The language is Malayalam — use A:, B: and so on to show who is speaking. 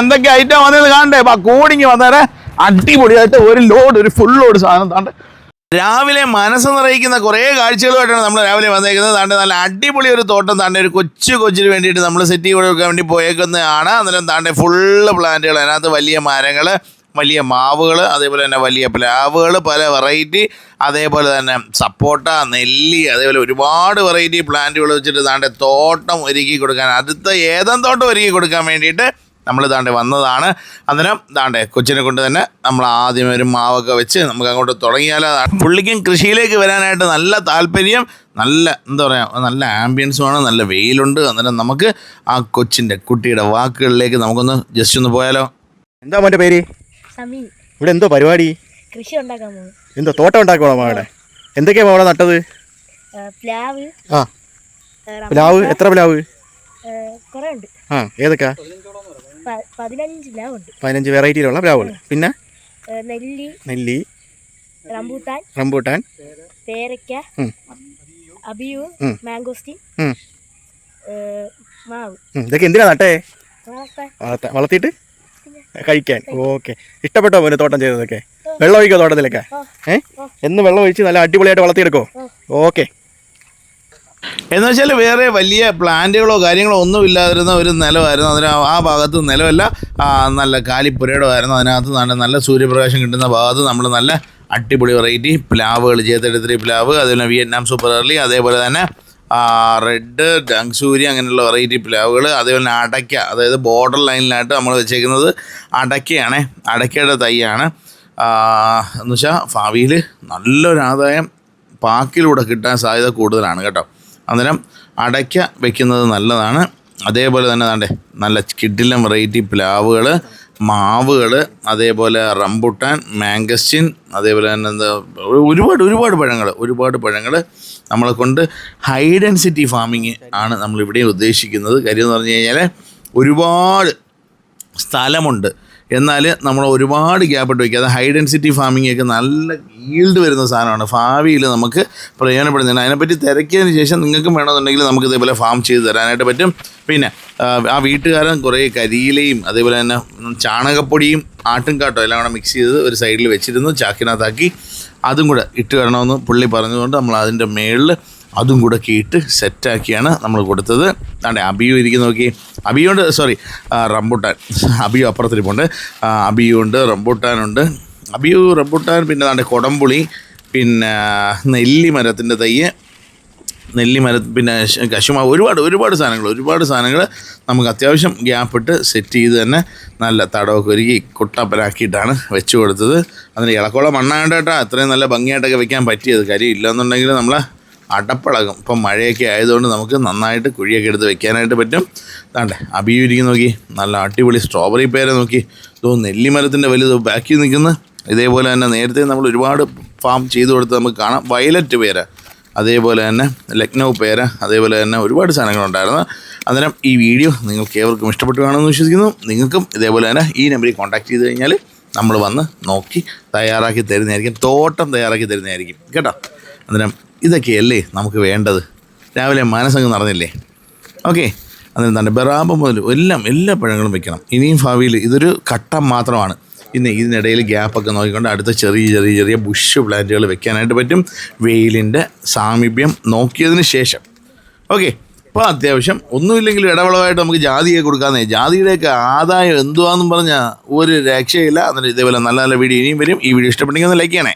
A: എന്തൊക്കെ ഐറ്റം വന്നത് കാണണ്ടേ? ബാ കൂടിങ്ങി വന്നേരെ. അടിപൊളിയായിട്ട് ഒരു ലോഡ് ഒരു ഫുൾ ലോഡ് സാധനം താണ്ട്. രാവിലെ മനസ്സ് നിറയിക്കുന്ന കുറേ കാഴ്ചകളുമായിട്ടാണ് നമ്മൾ രാവിലെ വന്നേക്കുന്നത് താണ്ട്. നല്ല അടിപൊളി ഒരു തോട്ടം താണ്ട. ഒരു കൊച്ചു കൊച്ചിന് വേണ്ടിയിട്ട് നമ്മൾ സെറ്റ് കൊടുക്കാൻ വേണ്ടി പോയേക്കുന്നതാണ്. അന്നേരം താണ്ടെ ഫുള്ള് പ്ലാന്റുകൾ അതിനകത്ത് വലിയ മരങ്ങൾ വലിയ മാവുകൾ അതേപോലെ തന്നെ വലിയ പ്ലാവുകൾ പല വെറൈറ്റി അതേപോലെ തന്നെ സപ്പോട്ട നെല്ലി അതേപോലെ ഒരുപാട് വെറൈറ്റി പ്ലാന്റുകൾ വെച്ചിട്ട് താണ്ടെ തോട്ടം ഒരുക്കി കൊടുക്കാൻ അടുത്ത ഏതം തോട്ടം ഒരുക്കി കൊടുക്കാൻ വേണ്ടിയിട്ട് നമ്മൾ താണ്ടെ വന്നതാണ്. അന്നേരം താണ്ടെ കൊച്ചിനെ കൊണ്ട് തന്നെ നമ്മൾ ആദ്യം ഒരു മാവൊക്കെ വെച്ച് നമുക്ക് അങ്ങോട്ട് തുടങ്ങിയാലോ പുള്ളിക്കും കൃഷിയിലേക്ക് വരാനായിട്ട് നല്ല താല്പര്യം നല്ല എന്താ പറയുക നല്ല ആംബിയൻസുമാണ് നല്ല വെയിലുണ്ട്. അന്നേരം നമുക്ക് ആ കൊച്ചിന്റെ കുട്ടിയുടെ വാക്കുകളിലേക്ക് നമുക്കൊന്ന് ജസ്റ്റ് ഒന്ന് പോയാലോ?
B: എന്താ മോന്റെ പേര്?
C: സമീൻ
B: ഇവിടെ എന്തോ പരിപാടി?
C: കൃഷി ഉണ്ടാക്കാൻ
B: എന്തോ തോട്ടം ഉണ്ടാക്കണോ മാവിടെ എന്തൊക്കെയാ മാവിടെ നട്ടത്?
C: ആ, പ്ലാവ്
B: ആ. പ്ലാവ്? എത്ര പ്ലാവ്?
C: ആ,
B: ആ ഏതൊക്കെയാ?
C: പതിനഞ്ച്
B: വെറൈറ്റിയിലുള്ള പ്ലാവുകൾ. പിന്നെ?
C: നെല്ലി
B: നെല്ലി
C: റംബൂട്ടാൻ
B: റംബൂട്ടാൻ
C: പേരയ്ക്ക. അബിയു
B: ഉം.
C: മാംഗോസ്റ്റിൻ മാവ്.
B: ഇതൊക്കെ എന്തിനാ നട്ടേ? വളർത്തിയിട്ട്? കഴിക്കാൻ. ഓക്കെ. ഇഷ്ടപ്പെട്ടോ പിന്നെ തോട്ടം ചെയ്തതൊക്കെ? വെള്ളം ഒഴിക്കോ തോട്ടത്തിലൊക്കെ? ഏഹ് എന്ന് വെള്ളം ഒഴിച്ച് നല്ല അടിപൊളിയായിട്ട് വളർത്തിയെടുക്കോ? ഓക്കെ.
A: എന്ന് വെച്ചാൽ വേറെ വലിയ പ്ലാന്റുകളോ കാര്യങ്ങളോ ഒന്നും ഇല്ലാതിരുന്ന ഒരു നിലമായിരുന്നു അതിന് ആ ഭാഗത്ത് നിലമല്ല നല്ല കാലിപ്പുരയിടമായിരുന്നു അതിനകത്ത് നല്ല നല്ല സൂര്യപ്രകാശം കിട്ടുന്ന ഭാഗത്ത് നമ്മൾ നല്ല അടിപൊളി വെറൈറ്റി പ്ലാവുകൾ ജേത്തെടുത്തിരി പ്ലാവ് അതുപോലെ വിയറ്റ്നാം സൂപ്പർ അർലി അതേപോലെ തന്നെ റെഡ് ഡങ്സൂരി അങ്ങനെയുള്ള വെറൈറ്റി പ്ലാവുകൾ അതേപോലെ അടയ്ക്ക അതായത് ബോർഡർ ലൈനിലായിട്ട് നമ്മൾ വെച്ചേക്കുന്നത് അടയ്ക്കയാണ്. അടയ്ക്കയുടെ തൈയാണ്. എന്ന് വെച്ചാൽ ഭാവിയിൽ നല്ലൊരാദായം പാക്കിലൂടെ കിട്ടാൻ സാധ്യത കൂടുതലാണ് കേട്ടോ. അന്നേരം അടയ്ക്ക വെക്കുന്നത് നല്ലതാണ്. അതേപോലെ തന്നെ ദാണ്ടെ നല്ല കിഡിലം വെറൈറ്റി പ്ലാവുകൾ മാവുകൾ അതേപോലെ റംബുട്ടാൻ മാങ്കസ്റ്റിൻ അതേപോലെ തന്നെ എന്താ ഒരുപാട് ഒരുപാട് പഴങ്ങൾ ഒരുപാട് പഴങ്ങൾ നമ്മളെ കൊണ്ട് ഹൈ ഡെൻസിറ്റി ഫാമിങ് ആണ് നമ്മളിവിടെ ഉദ്ദേശിക്കുന്നത്. കാര്യം എന്ന് പറഞ്ഞു കഴിഞ്ഞാൽ ഒരുപാട് സ്ഥലമുണ്ട്. എന്നാൽ നമ്മൾ ഒരുപാട് ഗ്യാപ്പ് ഇട്ട് വയ്ക്കുക അത് ഹൈ ഡെൻസിറ്റി ഫാമിംഗ് ഒക്കെ നല്ല ഈൽഡ് വരുന്ന സാധനമാണ്. ഭാവിയിൽ നമുക്ക് പ്രയോജനപ്പെടുന്നതാണ്. അതിനെപ്പറ്റി തിരക്കിയതിന് ശേഷം നിങ്ങൾക്കും വേണമെന്നുണ്ടെങ്കിൽ നമുക്ക് ഇതേപോലെ ഫാം ചെയ്ത് തരാനായിട്ട് പറ്റും. പിന്നെ ആ, ആ വീട്ടുകാരൻ കുറേ കരിയിലയും അതേപോലെ തന്നെ ചാണകപ്പൊടിയും ആട്ടുംകാട്ടോ എല്ലാം കൂടെ മിക്സ് ചെയ്ത് ഒരു സൈഡിൽ വെച്ചിരുന്നു ചാക്കിനകത്താക്കി. അതും കൂടെ ഇട്ട് വരണമെന്ന് പുള്ളി പറഞ്ഞതുകൊണ്ട് നമ്മൾ അതിന്റെ മേളിൽ അതും കൂടെ കേട്ട് സെറ്റാക്കിയാണ് നമ്മൾ കൊടുത്തത്. അതെ അബിയു ഇരിക്കുന്ന നോക്കി. അബിയുണ്ട് സോറി റംബുട്ടാൻ. അബിയു അപ്പുറത്തിരിപ്പുണ്ട്. അബിയുണ്ട് റംബുട്ടാനുണ്ട്. അബിയു റംബുട്ടാൻ പിന്നെ അതാണ്ട് കൊടംപുളി പിന്നെ നെല്ലി മരത്തിന്റെ തയ്യ് നെല്ലി മര പിന്നെ കശുമാവ്. ഒരുപാട് ഒരുപാട് സാധനങ്ങൾ ഒരുപാട് സാധനങ്ങൾ നമുക്ക് അത്യാവശ്യം ഗ്യാപ്പിട്ട് സെറ്റ് ചെയ്ത് തന്നെ നല്ല തടവൊക്കെ ഒരുക്കി കുട്ടപ്പനാക്കിയിട്ടാണ് വെച്ച് കൊടുത്തത്. അതിന് ഇളക്കോളം മണ്ണാണ്ട് കേട്ടോ അത്രയും നല്ല ഭംഗിയായിട്ടൊക്കെ വെക്കാൻ പറ്റിയത്. കാര്യം ഇല്ലെന്നുണ്ടെങ്കിൽ നമ്മൾ അടപ്പളകും. ഇപ്പം മഴയൊക്കെ ആയതുകൊണ്ട് നമുക്ക് നന്നായിട്ട് കുഴിയൊക്കെ എടുത്ത് വെക്കാനായിട്ട് പറ്റും. താണ്ടെ അഭിയുരിക്കുന്ന നോക്കി. നല്ല അടിപൊളി സ്ട്രോബെറി പേര നോക്കി. ഇതോ നെല്ലിമരത്തിന്റെ വലുത് ബാക്കി നിൽക്കുന്നു. ഇതേപോലെ തന്നെ നേരത്തെ നമ്മൾ ഒരുപാട് ഫാം ചെയ്തു കൊടുത്ത് നമുക്ക് കാണാം. വയലറ്റ് പേര അതേപോലെ തന്നെ ലക്നൗ പേര അതേപോലെ തന്നെ ഒരുപാട് സാധനങ്ങളുണ്ടായിരുന്നു. അന്നേരം ഈ വീഡിയോ നിങ്ങൾക്ക് ഏവർക്കും ഇഷ്ടപ്പെട്ടു കാണുമെന്ന് വിശ്വസിക്കുന്നു. നിങ്ങൾക്കും ഇതേപോലെ തന്നെ ഈ നമ്പറിൽ കോൺടാക്ട് ചെയ്ത് കഴിഞ്ഞാൽ നമ്മൾ വന്ന് നോക്കി തയ്യാറാക്കി തരുന്നതായിരിക്കും. തോട്ടം തയ്യാറാക്കി തരുന്നതായിരിക്കും. കേട്ടോ? അന്നേരം ഇതൊക്കെയല്ലേ നമുക്ക് വേണ്ടത്? രാവിലെ മനസ്സങ്ങ് നടന്നില്ലേ? ഓക്കെ. അന്നേരം തന്നെ ബറാബ മുതൽ എല്ലാം എല്ലാ പഴങ്ങളും വെക്കണം. ഇനിയും ഭാവിയിൽ ഇതൊരു ഘട്ടം മാത്രമാണ്. ഇന്ന് ഇതിനിടയിൽ ഗ്യാപ്പൊക്കെ നോക്കിക്കൊണ്ട് അടുത്ത ചെറിയ ചെറിയ ചെറിയ ബുഷ് പ്ലാന്റുകൾ വെക്കാനായിട്ട് പറ്റും. വെയിലിന്റെ സാമീപ്യം നോക്കിയതിന് ശേഷം. ഓക്കെ. അപ്പോൾ അത്യാവശ്യം ഒന്നുമില്ലെങ്കിലും ഇടവളവായിട്ട് നമുക്ക് ജാതിയെ കൊടുക്കാമെന്നേ ജാതിയുടെയൊക്കെ ആദായം എന്തുവാന്നും പറഞ്ഞാൽ ഒരു രക്ഷയില്ല. എന്നിട്ട് ഇതേപോലെ നല്ല നല്ല വീഡിയോ ഇനിയും വരും. ഈ വീഡിയോ ഇഷ്ടപ്പെട്ടെങ്കിൽ ഒന്ന് ലൈക്ക് ചെയ്യണേ.